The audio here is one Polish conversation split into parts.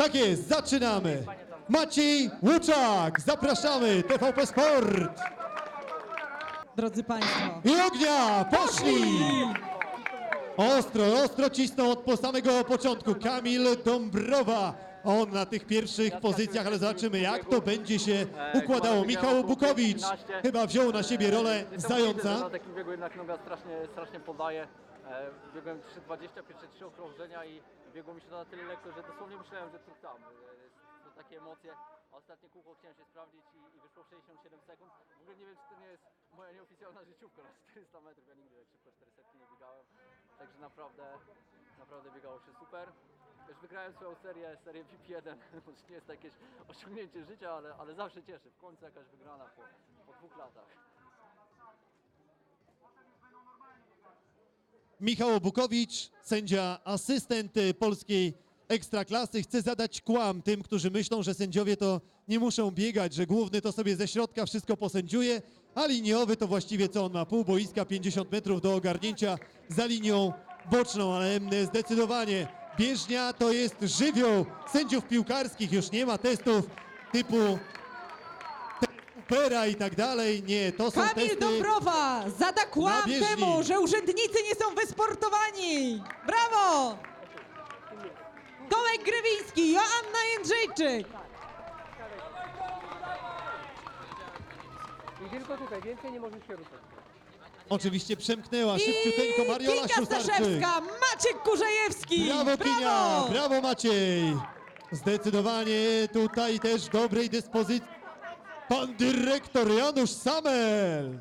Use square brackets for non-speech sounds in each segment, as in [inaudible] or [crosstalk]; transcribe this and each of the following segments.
Tak jest, zaczynamy. Maciej Łuczak, zapraszamy, TVP Sport. Drodzy Państwo, I ognia, poszli! Ostro, ostro cisną od po samego początku. Kamil Dąbrowa. On na tych pierwszych pozycjach, ale zobaczymy jak to będzie się układało. Michał Bukowicz chyba wziął na siebie rolę zająca. Na takim biegu jednak noga strasznie, strasznie podaje. E, biegłem 3,20, pierwsze trzy okrążenia i biegło mi się to na tyle lekko, że dosłownie myślałem, że truchtam. E, To takie emocje. Ostatnie kółko chciałem się sprawdzić i, i wyszło 67 sekund. W ogóle nie wiem, czy to nie jest moja nieoficjalna życiówka na 400 metrów. Ja nigdy tak szybko 400 nie biegałem. Także naprawdę, naprawdę biegało się super. Też wygrałem swoją serię, serię VIP1. Może [laughs] nie jest to jakieś osiągnięcie życia, ale, ale zawsze cieszy. W końcu jakaś wygrana po, po dwóch latach. Michał Bukowicz, sędzia asystent y, polskiej ekstraklasy, chce zadać kłam tym, którzy myślą, że sędziowie to nie muszą biegać, że główny to sobie ze środka wszystko posędziuje, a liniowy to właściwie co on ma, pół boiska, 50 metrów do ogarnięcia za linią boczną, ale mm, zdecydowanie. Bieżnia to jest żywioł. Sędziów piłkarskich, już nie ma testów typu Upera i tak dalej, nie, to są Kamil testy... Dąbrowa zada na kłam bieżni. temu, że urzędnicy nie są wysportowani. Brawo! Tomek Grywiński, Joanna Jędrzejczyk. I tylko tutaj, więcej nie możesz się ruszać. Oczywiście przemknęła szybciuteńko Mariola Kinga Ślusarczyk. Staszewska, Maciek Kurzejewski. Brawo Kinia, brawo Maciej. Zdecydowanie tutaj też w dobrej dyspozycji pan dyrektor Janusz Samel.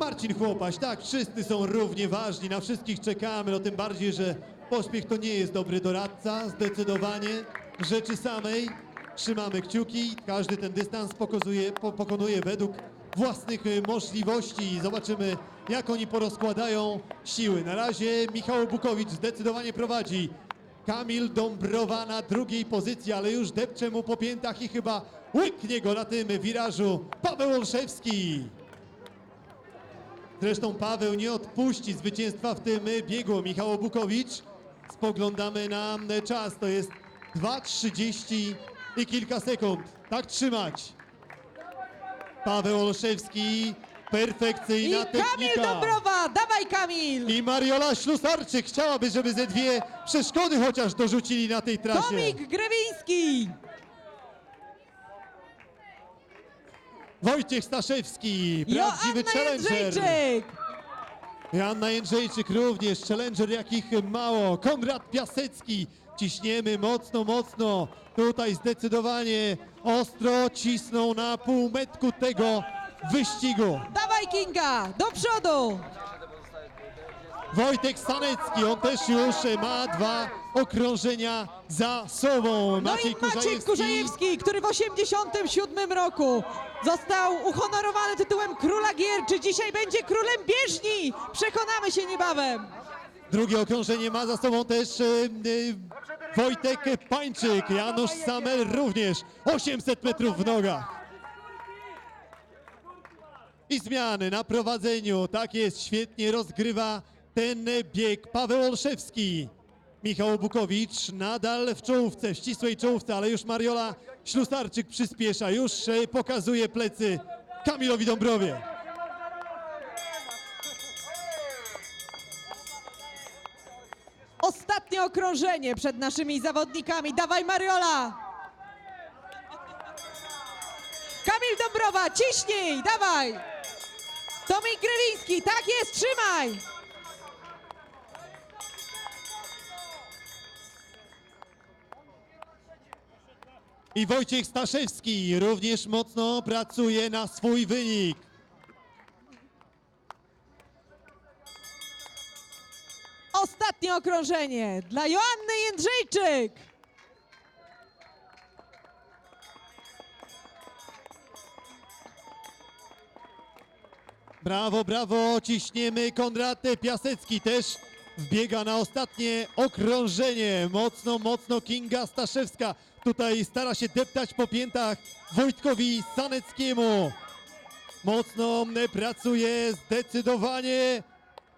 Marcin Chłopaś, tak, wszyscy są równie ważni, na wszystkich czekamy, no tym bardziej, że pośpiech to nie jest dobry doradca, zdecydowanie rzeczy samej. Trzymamy kciuki, każdy ten dystans pokazuje, po, pokonuje według własnych y, możliwości. Zobaczymy, jak oni porozkładają siły. Na razie Michał Bukowicz zdecydowanie prowadzi. Kamil Dąbrowa na drugiej pozycji, ale już depcze mu po piętach i chyba łyknie go na tym wirażu Paweł Olszewski. Zresztą Paweł nie odpuści zwycięstwa w tym biegu. Michał Bukowicz. Spoglądamy na czas. To jest 2.30 i kilka sekund. Tak trzymać. Paweł Olszewski. I Perfekcyjna Kamil technika. Dąbrowa, dawaj Kamil. I Mariola Ślusarczyk chciałaby, żeby ze dwie przeszkody chociaż dorzucili na tej trasie. Tomik Grywiński. Wojciech Staszewski. Prawdziwy Joanna challenger. Jędrzejczyk. Joanna Jędrzejczyk również, challenger jakich mało. Konrad Piasecki, ciśniemy mocno, mocno. Tutaj zdecydowanie ostro cisną na półmetku tego wyścigu. Dawaj Kinga, do przodu. Wojtek Stanecki, on też już ma dwa okrążenia za sobą. No i Maciek Kurzejewski, który w 87 roku został uhonorowany tytułem Króla Gier. Czy dzisiaj będzie królem bieżni? Przekonamy się niebawem. Drugie okrążenie ma za sobą też e, e, Wojtek Pańczyk, Janusz Samel również 800 metrów w nogach. I zmiany na prowadzeniu, tak jest, świetnie rozgrywa ten bieg Paweł Olszewski. Michał Bukowicz nadal w czołówce, w ścisłej czołówce, ale już Mariola Ślusarczyk przyspiesza, już e, pokazuje plecy Kamilowi Dąbrowie. Ostatnie okrążenie przed naszymi zawodnikami. Dawaj Mariola! Kamil Dąbrowa, ciśnij, dawaj! Tomek Grywiński, tak jest, trzymaj! I Wojciech Staszewski również mocno pracuje na swój wynik. Ostatnie okrążenie dla Joanny Jędrzejczyk. Brawo, brawo, ciśniemy. Konrad Piasecki też wbiega na ostatnie okrążenie. Mocno, mocno Kinga Staszewska tutaj stara się deptać po piętach Wojtkowi Saneckiemu. Mocno e, pracuje zdecydowanie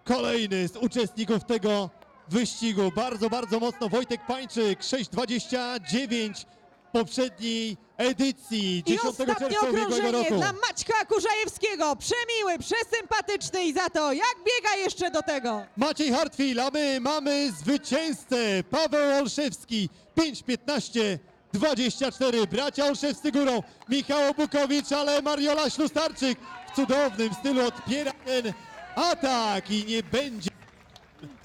kolejny z uczestników tego wyścigu. Bardzo, bardzo mocno Wojtek Pańczyk, 6.29 poprzedniej edycji, I 10 ostatnie czerwca ubiegłego roku. dla Maćka Kurzajewskiego. Przemiły, przesympatyczny i za to jak biega jeszcze do tego. Maciej Hartwil, a my mamy zwycięzcę Paweł Olszewski 5-15 24 bracia Olszewscy górą Michał Bukowicz, ale Mariola Ślustarczyk w cudownym stylu odpiera ten atak i nie będzie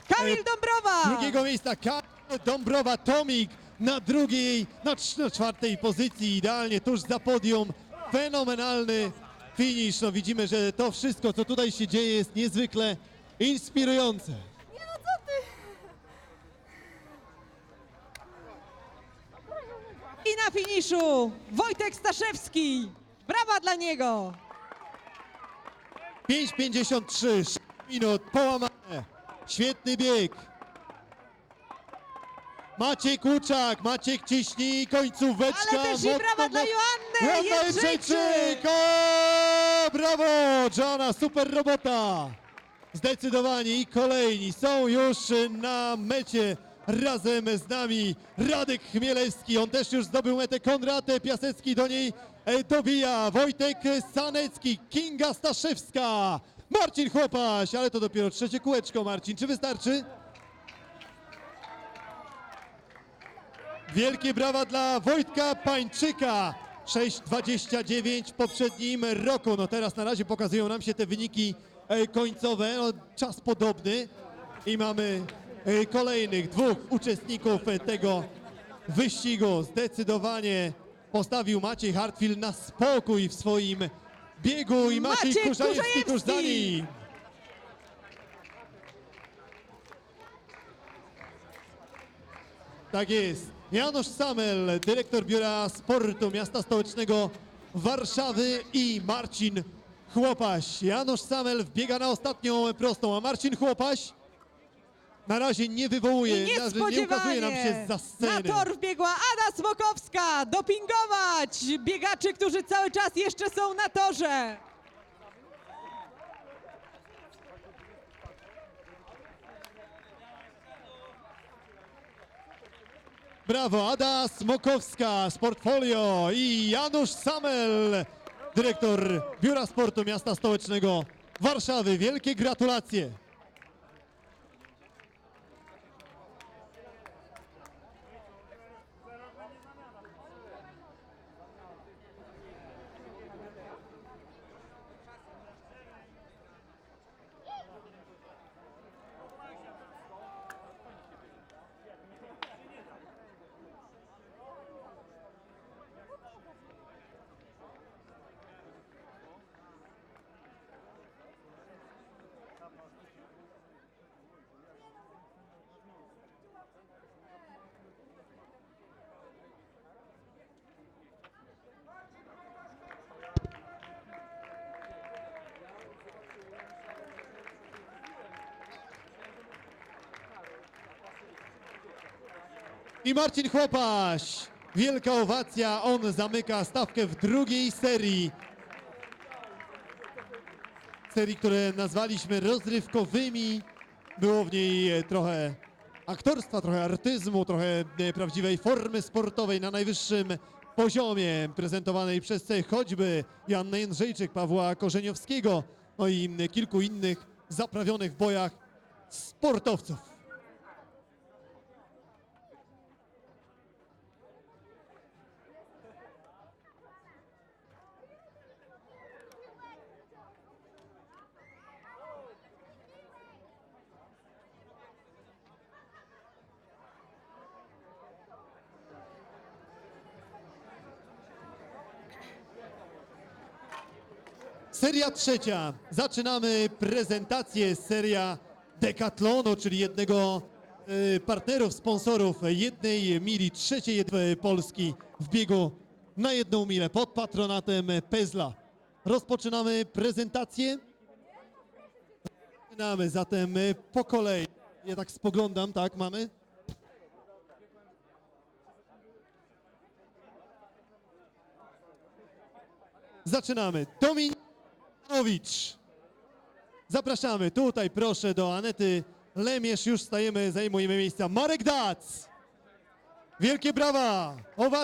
Kamil Dąbrowa. drugiego miejsca Kamil Dąbrowa Tomik na drugiej, na, na czwartej pozycji idealnie tuż za podium fenomenalny finish no widzimy, że to wszystko co tutaj się dzieje jest niezwykle inspirujące I na finiszu Wojtek Staszewski. Brawa dla niego. 5.53, 6 minut, połamane. Świetny bieg. Maciek Łuczak, Maciek ciśnij, końcóweczka. Ale też i brawa dla. Joanny Jędrzejczyk. O, brawo, Joanna, super robota. Zdecydowanie i kolejni są już na mecie razem z nami. Radek Chmielewski, on też już zdobył metę. Konrad Piasecki do niej dobija. Wojtek Sanecki, Kinga Staszewska, Marcin Chłopaś, ale to dopiero trzecie kółeczko, Marcin. Czy wystarczy? Wielkie brawa dla Wojtka Pańczyka. 6,29 w poprzednim roku. No teraz na razie pokazują nam się te wyniki e, końcowe. No, czas podobny. I mamy e, kolejnych dwóch uczestników e, tego wyścigu. Zdecydowanie postawił Maciej Hartwil na spokój w swoim biegu i Maciej Maciek Kurzajewski Kurzajewski. Tak jest. Janusz Samel, dyrektor Biura Sportu Miasta Stołecznego Warszawy i Marcin Chłopaś. Janusz Samel wbiega na ostatnią prostą, a Marcin Chłopaś na razie nie wywołuje, I na razie nie ukazuje nam się za na sceny. tor wbiegła Ada Smokowska dopingować biegaczy, którzy cały czas jeszcze są na torze. Brawo, Ada Smokowska z portfolio i Janusz Samel, dyrektor Biura Sportu Miasta Stołecznego Warszawy. Wielkie gratulacje. I Marcin Chłopaś. Wielka owacja, on zamyka stawkę w drugiej serii. Serii, które nazwaliśmy rozrywkowymi. Było w niej e, trochę aktorstwa, trochę artyzmu, trochę e, prawdziwej formy sportowej na najwyższym poziomie, prezentowanej przez choćby Joannę Jędrzejczyk, Pawła Korzeniowskiego, no i kilku innych zaprawionych w bojach sportowców. Seria trzecia. Zaczynamy prezentację. Seria Decathlonu, czyli jednego e, partnerów, sponsorów jednej mili, trzeciej jed- Polski w biegu na jedną milę pod patronatem Pezla. Rozpoczynamy prezentację. Zaczynamy zatem e, po kolei. Ja tak spoglądam, tak, mamy? Zaczynamy. Dominik Adamowicz. Zapraszamy tutaj, proszę, do Anety Lemierz. Już stajemy, zajmujemy miejsca. Marek Dac. Wielkie brawa! Owa